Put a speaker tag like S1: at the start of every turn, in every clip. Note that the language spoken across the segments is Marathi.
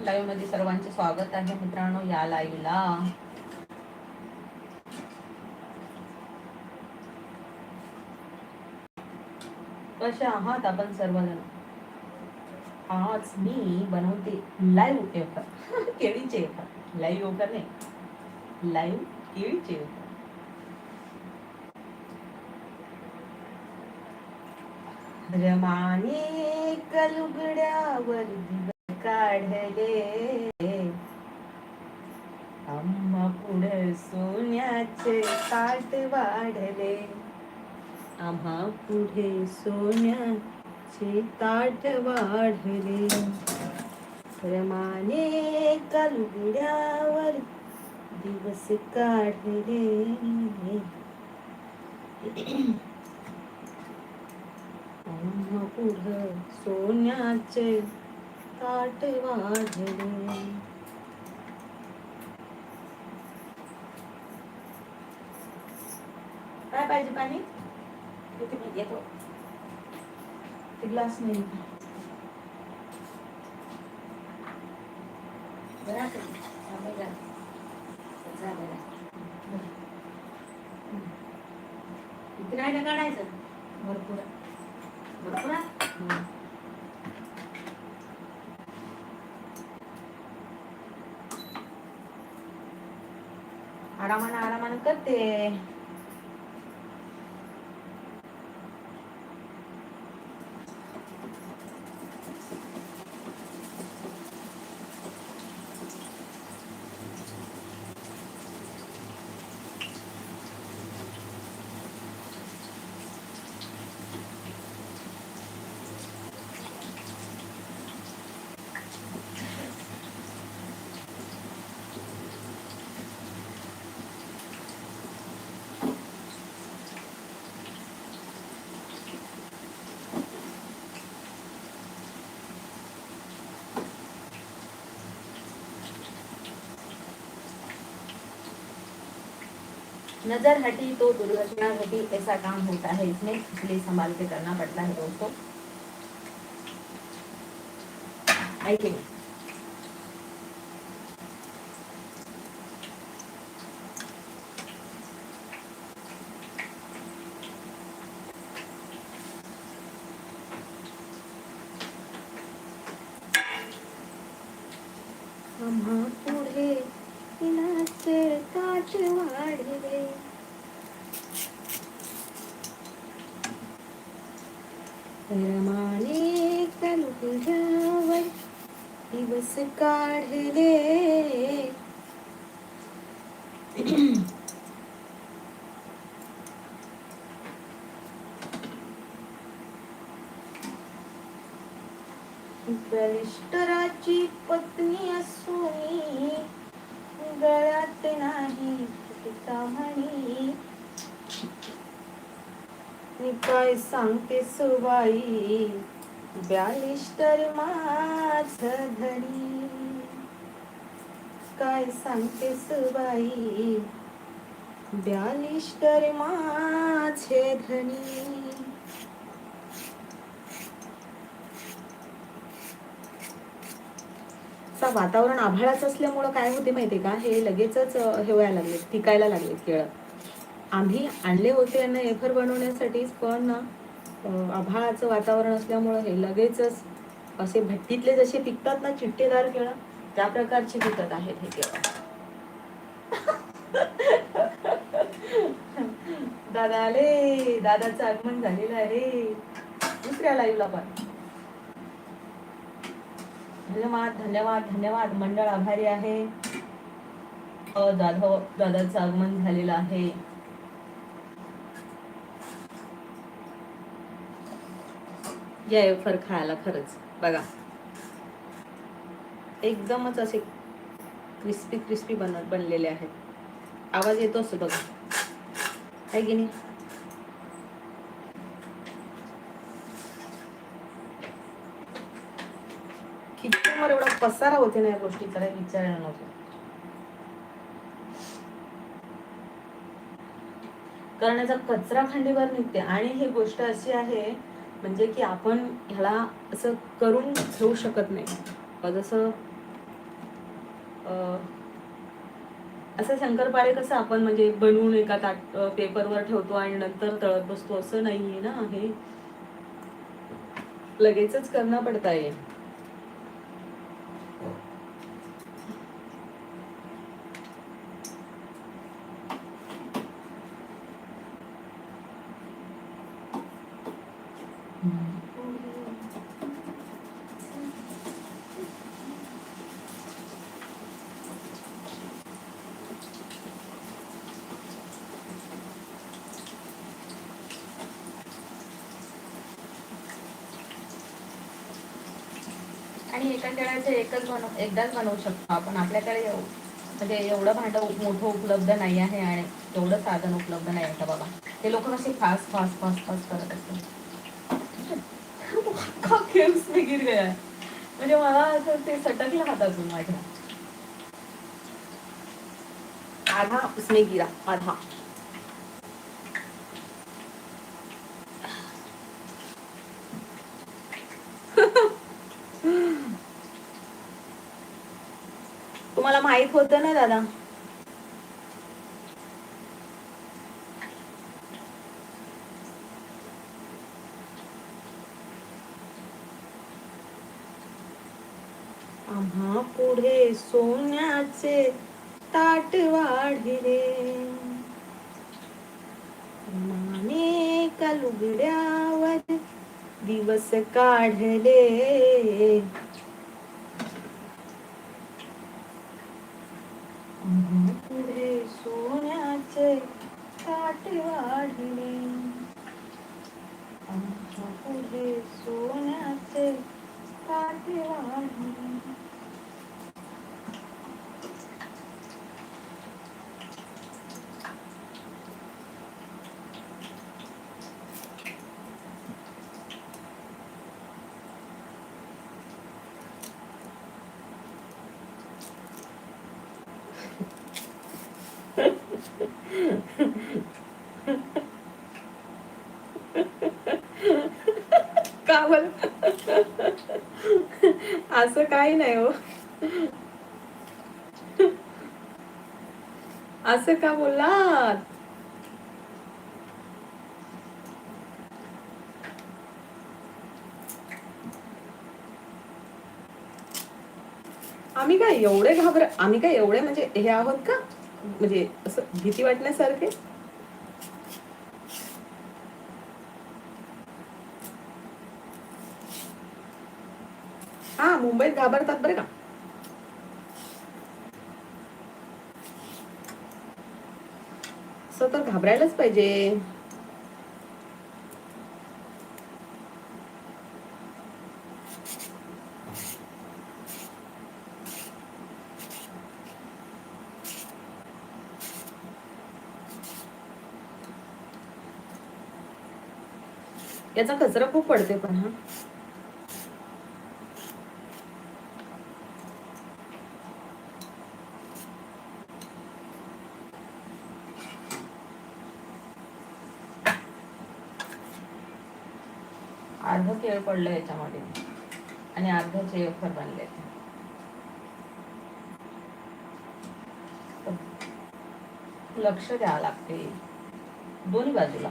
S1: लाईव्हमध्ये सर्वांचे स्वागत आहे मित्रांनो या लाईव्हला कसे आहात आपण सर्वजण? आज मी बनवते लाईव्ह पेपर केळीचे पेपर लाईव्ह वेफर नाही. लाईव्ह केळीचे पेपर रमाने कलुगड्यावर दिवस काढले. आम्हा पुढे सोन्याचे ताट वाढले. आम्हा पुढे सोन्याचे ताट वाढले. रमाने कलुगड्यावर दिवस काढले. आम्हा पुढे सोन्याचे ताट वाढले. काय पाहिजे पाणी? इथे मी येतो. ते ग्लास नाही बरं इथे नाही ना काढायचं? भरपूर. आहे. भरपूर आहे? हम्म. आरामानं आरामानं करते नज़र हटी तो दुर्घटना घटी, ऐसा काम होता है। इसमें इसलिए संभाल के करना पड़ता है दोस्तों। आम्हा पुढे इनाचे ताट वाढले दिवस काढले बलिष्ठराची पत्नी असून गळ्यात नाही म्हणी। काय सांगते सुबाई? बॅलिस्टर माझ घरी काय सांगते सुबाई बॅलिस्टर माझे धनी चा वातावरण आभाळाचं असल्यामुळं काय होते माहितीये का? हे लगेचच हे व्हायला लागले टिकायला लागले केळं. आम्ही आणले होते यांना एफर बनवण्यासाठीच पण ना आभाळाचं वातावरण असल्यामुळं हे लगेचच असे भट्टीतले जसे पिकतात ना चिट्टेदार केळं त्या प्रकारचे पिकत आहेत हे केळं दादा आले दादाचं आगमन झालेलं आहे. रे दुसऱ्या लाईव्हला पण. धन्यवाद धन्यवाद धन्यवाद. मंडळ आभारी आहे. अ, दादाचं आगमन झालेलं आहे. या वेफर खायला खरंच. बघा. एकदमच असे क्रिस्पी क्रिस्पी बन बनलेले आहेत. आवाज येतो असतो बघा. आहे की नाही? किचनवर एवढा पसारा होते ना या गोष्टी करायला विचारायला नको कारण याचा कचरा खंडीवर निघते. आणि ही गोष्ट अशी आहे म्हणजे की आपण ह्याला असं करून घेऊ शकत नाही. जसं असं शंकरपाळे कसं आपण म्हणजे बनवून एका ताट पेपरवर ठेवतो आणि नंतर तळत बसतो असं नाहीये ना हे. लगेचच करणं पडता येईल आणि एका केळ्याचं एकच बनव एकदाच बनवू शकतो आपण. आपल्याकडे म्हणजे एवढं भांडं मोठं उपलब्ध नाही आहे आणि एवढं साधन उपलब्ध नाही आहे का बाबा? ते लोक कसे फास्ट फास्ट फास्ट फास्ट करत असतात. का मी गिर गया म्हणजे मला असं ते सटकलं हातातून माझ्या. आधा उसने गिरा. आधा. तुम्हाला माहीत होतं ना दादा आम्हा पुढे सोन्याचे ताट वाढले. माने का लुगड्यावर दिवस काढले. पुढे सोन्याचे ताट वाढले. पुढे सोन्याचे ताट वाढले. का असं काही नाही हो. असं का बोललात? आम्ही काय एवढे घाबर आम्ही काय एवढे म्हणजे हे आहोत का? म्हणजे असं भीती वाटण्यासारखे हा मुंबईत घाबरतात बरं का? तर घाबरायलाच पाहिजे. याचा कचरा खूप पडते पण हा. अर्ध पडलं याच्यामध्ये. आणि अर्ध चेफर बनले लक्ष द्यावं लागते. दोन्ही बाजूला.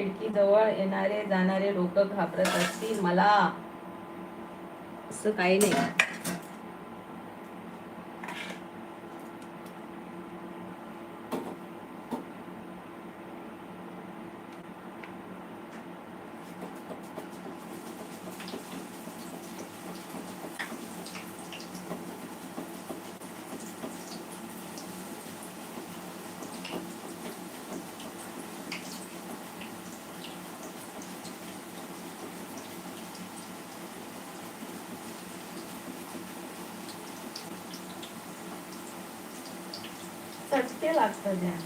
S1: खिडकीजवळ येणारे जाणारे लोक घाबरत असतील मला. असं काही नाही. चटके लागतात ध्यान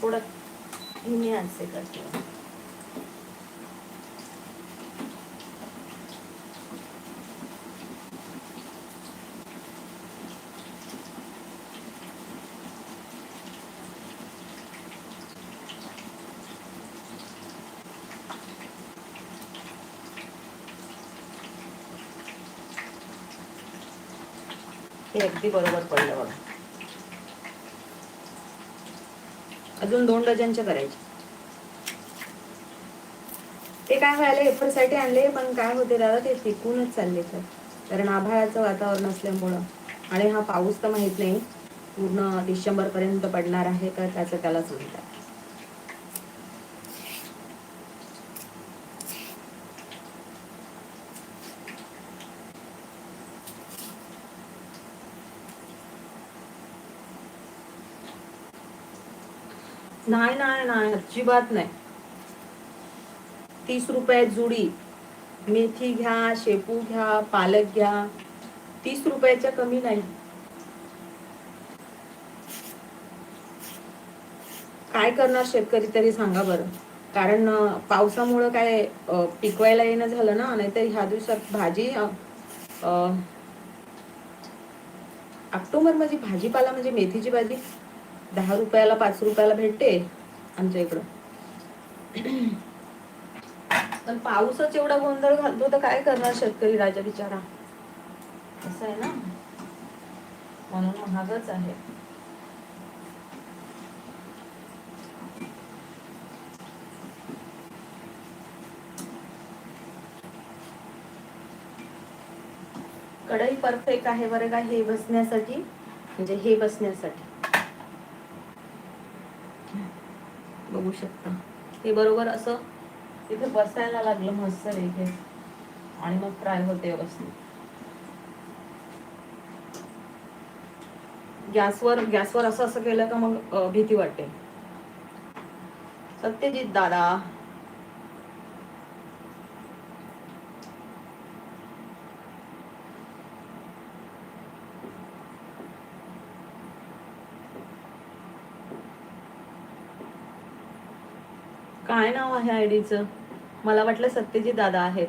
S1: थोडं हिने असे करते हे अगदी बरोबर पडलं बघा अजून दोन डझनचे करायचे. ते काय व्हायला एफरसाठी आणले पण काय होते दादा ते टिकूनच चालले तर. कारण आभाळाचं वातावरण असल्यामुळं. आणि हा पाऊस तर माहीत नाही पूर्ण डिसेंबर पर्यंत पडणार आहे तर त्याचं त्याला सांगतात नाही नाही नाही अजिबात नाही. तीस रुपये जुडी. मेथी घ्या शेपू घ्या पालक घ्या. तीस रुपयाच्या कमी नाही. काय करणार शेतकरी तरी सांगा बरं. कारण पावसामुळं काय पिकवायला येणं झालं ना नाहीतर ह्या दिवसात भाजी अं, ऑक्टोबरमध्ये भाजीपाला म्हणजे मेथीची भाजी दहा रुपयाला पाच रुपयाला भेटते आमच्या इकडं. पण पाऊसच एवढा गोंधळ घालतो तर काय करणार शेतकरी राजा बिचारा? असं आहे ना? म्हणून महागच आहे. कढई परफेक्ट आहे बरं का हे बसण्यासाठी? म्हणजे हे बसण्यासाठी. बघू शकता. हे बरोबर असं तिथे बसायला लागलं मस्त इथे. आणि मग फ्राय होते व्यवस्थित. गॅसवर गॅसवर असं असं केलं का मग भीती वाटते. सत्यजित दादा. काय नाव आहे आयडीचं? मला वाटलं सत्यजित दादा आहेत.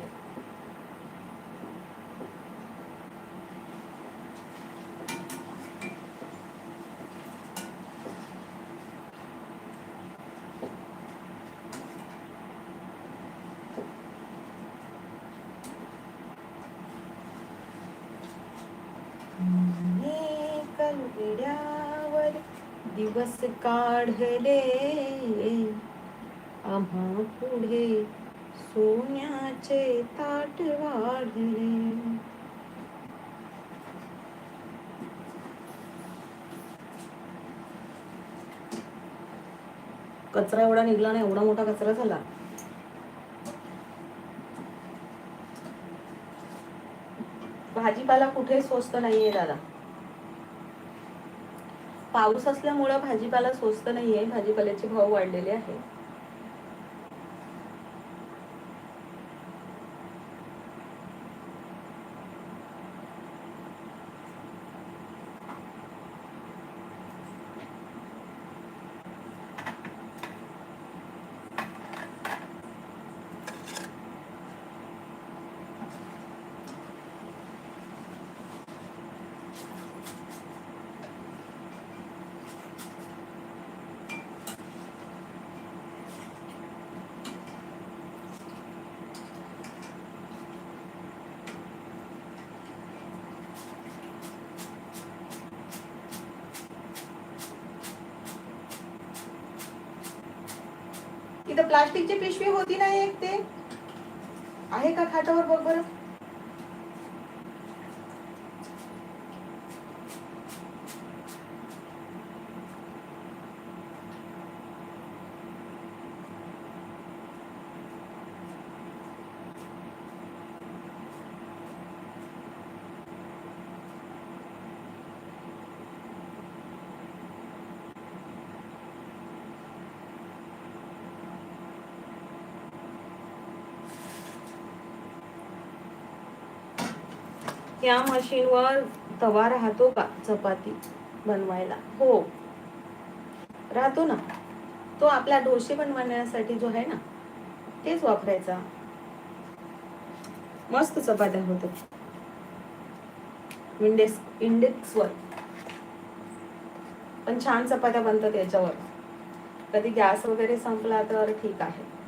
S1: दिवस काढले. पुढे सोन्याचे ताट वाढले कचरा एवढा निघला नाही एवढा मोठा कचरा झाला. भाजीपाला कुठे स्वस्त नाहीये दादा. पाऊस असल्यामुळं भाजीपाला स्वस्त नाहीये भाजीपाल्याचे भाव वाढलेले आहे इथं प्लास्टिकची पिशवी होती ना एक ते? आहे का खाटावर? बघ बरं. त्या मशीनवर तवा राहतो का चपाती बनवायला? हो. राहतो ना. तो आपला डोसे बनवण्यासाठी जो आहे ना तेच वापरायचा. मस्त चपात्या होतात. इंडेक्स इंडेक्सवर. पण छान चपात्या बनतात याच्यावर. कधी गॅस वगैरे संपला तर ठीक आहे.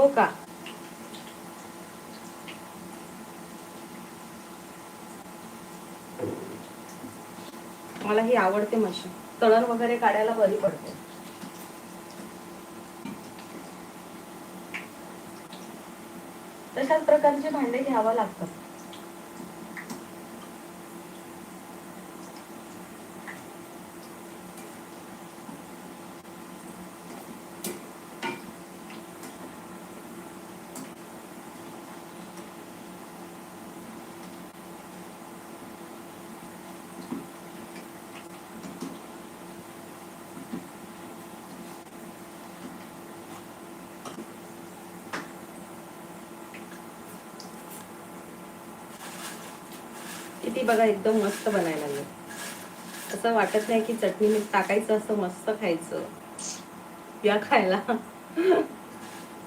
S1: हो का मला ही आवडते मशीन तळण वगैरे काढायला बरी पडते. तशाच प्रकारचे भांडे घ्यावं लागतात. किती बघा एकदम मस्त बनायला लागले. असं वाटत नाही की चटणी मीठ टाकायचं असं मस्त खायचं. या खायला.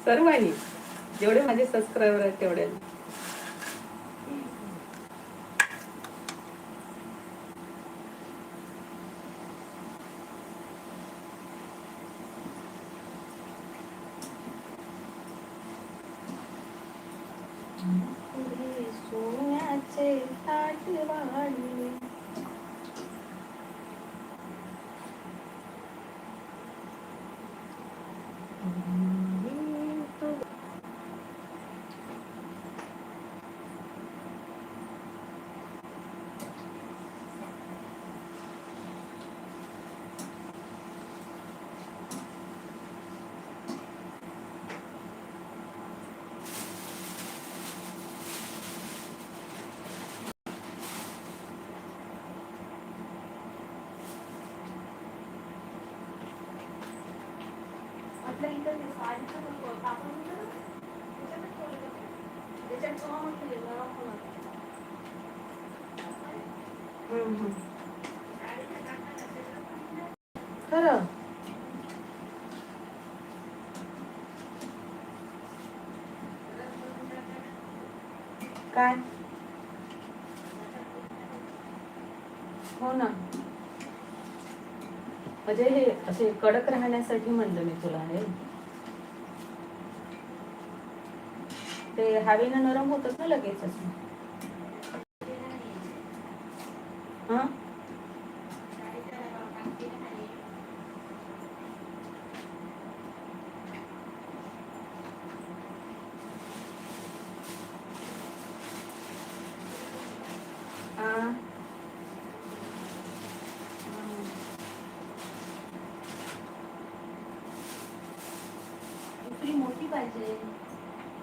S1: सर्वांनी. जेवढे माझे सबस्क्रायबर आहेत तेवढे सोन्याचे ताट वाढले आपल्या इथं ते साडीचं पण कापड होतं ना, त्याच्यातच ठेवलं होतं. त्याच्यात ठेवा म्हटलं, नरम होणार. हम्म, हम्म. खरं? काय? हो ना. म्हणजे हे असे कडक राहण्यासाठी म्हणलं मी तुला हे. ते हवेनं नरम होतच ना लगेचच. हा? हा.
S2: मोठी पाहिजे.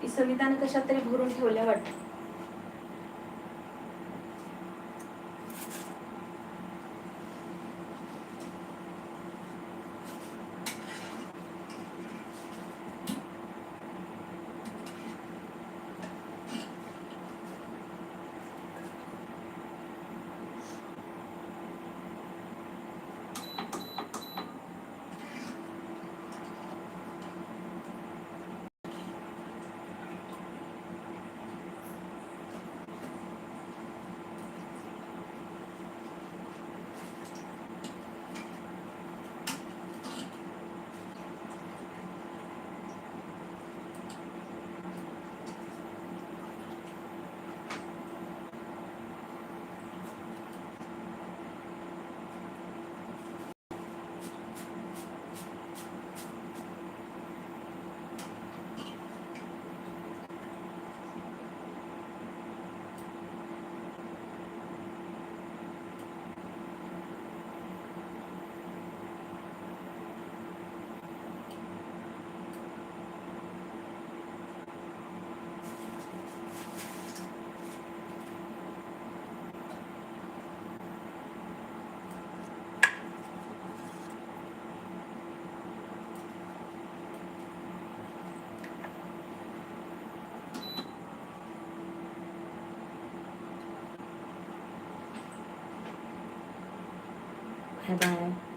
S1: संविधान कशात तरी भरून ठेवल्या वाटतं. 拜拜。